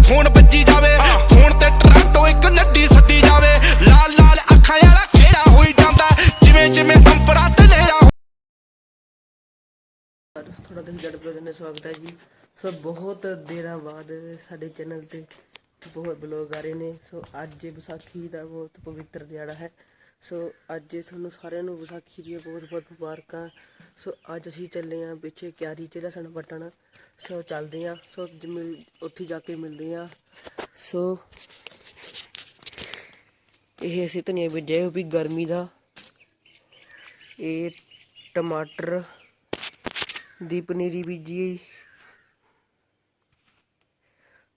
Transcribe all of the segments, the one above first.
Phone ਵੱਜੀ ਜਾਵੇ phone ਤੇ ਟਰਾਂਟੋ ਇੱਕ ਨੱਡੀ ਸੱਦੀ ਜਾਵੇ। ਲਾਲ ਲਾਲ ਅੱਖਾਂ ਵਾਲਾ ਕਿਹੜਾ ਹੋਈ ਜਾਂਦਾ? ਜਿਵੇਂ ਜਿਵੇਂ ਅੰਪਰਾ ਤੇ ਨੇੜਾ ਥੋੜਾ ਦਿਨ ਜੜ ਬਲੌਗ ਨੇ ਸਵਾਗਤ ਹੈ ਜੀ। ਸੋ ਬਹੁਤ ਦੇਰਾਂ ਬਾਅਦ ਸਾਡੇ ਚੈਨਲ ਤੇ ਬਹੁਤ ਬਲੌਗ ਆ ਰਹੇ ਨੇ। ਸੋ ਅੱਜ ਵਿਸਾਖੀ ਦਾ ਬਹੁਤ ਪਵਿੱਤਰ ਦਿਹਾੜਾ ਹੈ। ਸੋ ਅੱਜ ਤੁਹਾਨੂੰ ਸਾਰਿਆਂ ਨੂੰ ਵਿਸਾਖੀ ਦੀਆਂ ਬਹੁਤ ਬਹੁਤ ਮੁਬਾਰਕਾਂ। ਸੋ ਅੱਜ ਅਸੀਂ ਚੱਲੇ ਆਂ ਪਿੱਛੇ ਕਿਆਰੀ ਚ ਲਸਣ ਪੱਟਣ ਸੋ ਚੱਲਦੇ ਆਂ ਸੋ ਮਿਲ ਉੱਥੇ ਜਾ ਕੇ ਮਿਲਦੇ ਆਂ ਸੋ ਇਹ ਅਸੀਂ ਧਨੀਆ ਬੀਜਿਆ ਵੀ ਗਰਮੀ ਦਾ। ਇਹ ਟਮਾਟਰ ਦੀ ਪਨੀਰੀ ਬੀਜੀ ਹੈ।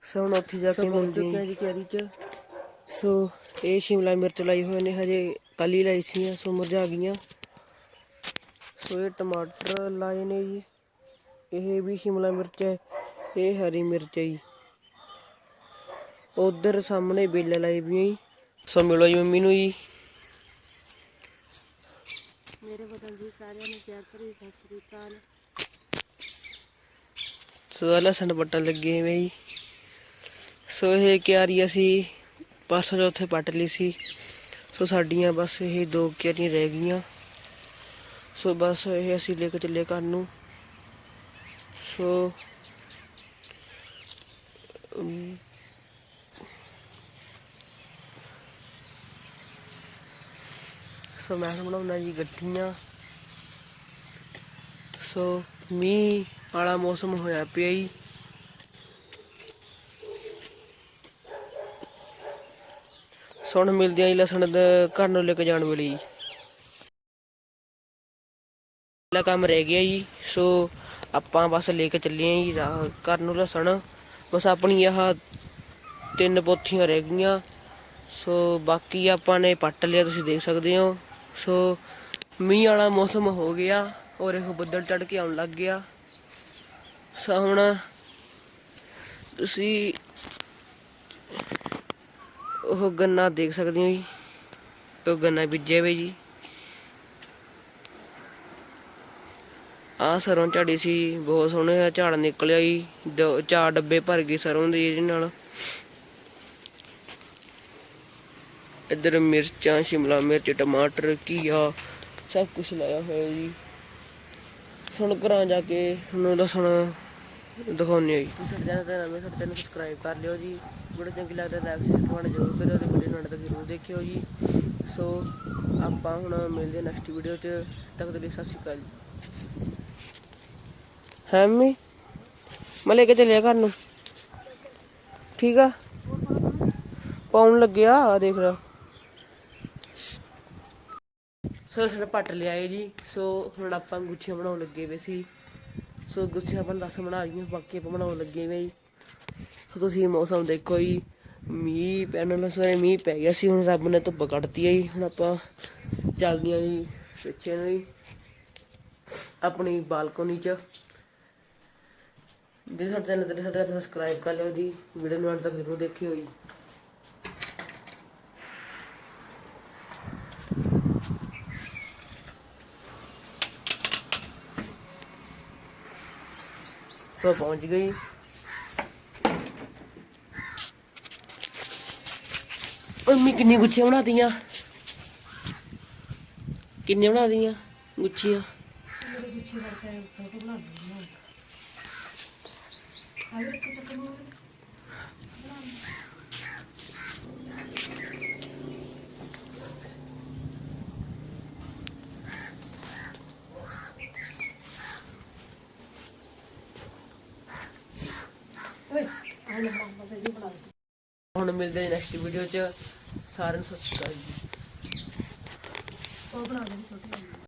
ਸੋ ਹੁਣ ਉੱਥੇ ਜਾ ਕੇ ਮਿਲਦੇ ਹਾਂ ਜੀ ਕਿਆਰੀ ਚ। ਸੋ ਇਹ ਸ਼ਿਮਲਾ ਮਿਰਚ ਲਾਈ ਹੋਏ ਨੇ ਹਜੇ। ਕੱਲੀ ਲਾਈ ਸੀ ਸੋ ਮੁਰਝਾ ਗਈਆਂ। ਸੋ ਇਹ ਟਮਾਟਰ ਲਾਏ ਨੇ ਜੀ। ਇਹ ਵੀ ਸ਼ਿਮਲਾ ਮਿਰਚ ਹੈ ਇਹ ਹਰੀ ਮਿਰਚ ਹੈ ਜੀ। ਉਧਰ ਸਾਹਮਣੇ ਬੇਲੇ ਲਾਈ ਵੀ ਹੈ ਸੋ ਮਿਲੋ ਜੀ ਮੰਮੀ ਨੂੰ ਜੀ। ਮੇਰੇ ਬਦਲ ਜੀ ਸਾਰਿਆਂ ਨੂੰ ਪਿਆਰ ਭਰੀ ਸਤਿ ਸ੍ਰੀ ਅਕਾਲ। ਸੋ ਲਸਣ ਪੱਟਣ ਲੱਗੇ ਹੋਏ ਜੀ। ਸੋ ਇਹ ਕਿਆਰੀ ਅਸੀਂ ਪਰਸੋਂ ਚੌਥੇ ਪੱਟ ਲਈ ਸੀ। ਸੋ ਸਾਡੀਆਂ ਬਸ ਇਹ ਦੋ ਕਿਆਰੀਆਂ ਰਹਿ ਗਈਆਂ। ਸੋ ਬਸ ਇਹ ਅਸੀਂ ਲੈ ਕੇ ਚੱਲੇ ਘਰ ਨੂੰ। ਸੋ ਸੋ ਮੈਂ ਹੁਣ ਬਣਾਉਣਾ ਜੀ ਗੱਠੀਆਂ ਸੋ ਮੀਂਹ ਵਾਲਾ ਮੌਸਮ ਹੋਇਆ ਪਿਆ ਜੀ। ਸੋ ਹੁਣ ਮਿਲਦੇ ਆਂ ਜੀ, ਲਸਣ ਦੇ ਘਰ ਨੂੰ ਲੈ ਕੇ ਜਾਣ ਵੇਲੇ ਜੀ। ਪਹਿਲਾ ਕੰਮ ਰਹਿ ਗਿਆ ਜੀ, ਸੋ ਆਪਾਂ ਬਸ ਲੈ ਕੇ ਚੱਲੇ ਆਂ ਜੀ ਘਰ ਨੂੰ ਲਸਣ। ਬਸ ਆਪਣੀ ਆਹ ਤਿੰਨ ਪੋਥੀਆਂ ਰਹਿ ਗਈਆਂ। ਸੋ ਬਾਕੀ ਆਪਾਂ ਨੇ ਪੱਟ ਲਿਆ, ਤੁਸੀਂ ਦੇਖ ਸਕਦੇ ਹੋ। ਸੋ ਮੀਂਹ ਵਾਲਾ ਮੌਸਮ ਹੋ ਗਿਆ ਔਰ ਇਹ ਬੱਦਲ ਚੜ ਕੇ ਆਉਣ ਲੱਗ ਗਿਆ। ਸੋ ਹੁਣ ਤੁਸੀਂ ਉਹ ਗੰਨਾ ਦੇਖ ਸਕਦੇ ਹੋ ਜੀ ਉਹ ਗੰਨਾ ਬੀਜਿਆ ਵੇ ਜੀ। ਆ ਸਰੋਂ ਝਾੜੀ ਸੀ, ਬਹੁਤ ਸੋਹਣਾ ਝਾੜ ਨਿਕਲਿਆ ਜੀ, ਦੋ, ਚਾਰ ਡੱਬੇ ਭਰ ਗਏ ਸਰੋਂ ਦੇ ਇਹਦੇ ਨਾਲ। ਇੱਧਰ ਮਿਰਚਾਂ, ਸ਼ਿਮਲਾ ਮਿਰਚ, ਟਮਾਟਰ, ਘੀਆ, ਸਭ ਕੁਝ ਲਾਇਆ ਹੋਇਆ ਜੀ। ਸੁਣ ਘਰਾਂ ਜਾ ਕੇ ਤੁਹਾਨੂੰ ਦੱਸਣ, ਦਿਖਾਉਂਦੇ ਆ ਜੀ। ਸਾਡੇ ਚੈਨਲ ਤੇ ਨਵੇਂ ਸਾਡੇ ਚੈਨਲ ਸਬਸਕ੍ਰਾਈਬ ਕਰ ਲਿਓ ਜੀ। ਵੀਡੀਓ ਚੰਗੀ ਲੱਗਦਾ ਲਾਈਕ ਸ਼ੇਅਰ ਕਮੈਂਟ ਜ਼ਰੂਰ ਕਰਿਓ ਤੇ ਵੀਡੀਓ ਨੂੰ ਅੰਤ ਤੱਕ ਜ਼ਰੂਰ ਦੇਖਿਓ ਜੀ। ਸੋ ਆਪਾਂ ਹੁਣ ਮਿਲਦੇ ਨੈਕਸਟ ਵੀਡੀਓ 'ਚ। ਤੱਕ ਦੇ ਲਈ ਸਤਿ ਸ਼੍ਰੀ ਅਕਾਲ ਜੀ। ਹੈ ਮੰਮੀ? ਮੈਂ ਲੈ ਕੇ ਚੱਲਿਆ ਘਰ ਨੂੰ? ਠੀਕ ਆ? ਪਾਉਣ ਲੱਗਿਆ, ਆ ਦੇਖ ਲਾ। ਸੋ ਸਾਡਾ ਪੱਟ ਲਿਆ ਜੀ। ਸੋ ਹੁਣ ਆਪਾਂ ਗੁੱਛੀਆਂ ਬਣਾਉਣ ਲੱਗੇ ਵੇ ਸੀ। ਸੋ ਗੁੱਛੀਆਂ ਆਪਾਂ ਦਸ ਬਣਾ ਲਈਆਂ ਬਾਕੀ ਆਪਾਂ ਬਣਾਉਣ ਲੱਗੇ ਵੇ ਜੀ। ਸੋ ਤੁਸੀਂ ਮੌਸਮ ਦੇਖੋ ਜੀ, ਮੀਂਹ ਪੈਣ ਵਾਲਾ ਸਵੇਰੇ ਮੀਂਹ ਪੈ ਗਿਆ ਸੀ, ਹੁਣ ਰੱਬ ਨੇ ਧੁੱਪ ਕੱਢਤੀ ਹੈ ਜੀ, ਹੁਣ ਆਪਾਂ ਚੱਲਦੀਆਂ ਜੀ ਪਿੱਛੇ ਨੂੰ ਜੀ, ਆਪਣੀ ਬਾਲਕੋਨੀ 'ਚ। ਜੇ ਸਾਡੇ ਚੈਨਲ ਤੇ ਸਾਡੇ ਸਬਸਕ੍ਰਾਈਬ ਕਰ ਲਿਓ ਜੀ, ਵੀਡੀਓ ਨੂੰ ਅੰਤ ਤੱਕ ਜ਼ਰੂਰ ਦੇਖਿਓ ਜੀ। ਸੋ ਪਹੁੰਚ ਗਈ ਮੰਮੀ ਕਿੰਨੀ ਗੁੱਛੀਆਂ ਬਣਾਤੀਆਂ ਕਿੰਨੇ ਬਣਾਤੀਆਂ ਗੁੱਛੀਆਂ ਹੁਣ ਮਿਲਦੇ ਹਾਂ ਨੈਕਸਟ ਵੀਡੀਓ 'ਚ। ਸਾਰਿਆਂ ਨੂੰ ਸਤਿ ਸ਼੍ਰੀ ਅਕਾਲ ਜੀ।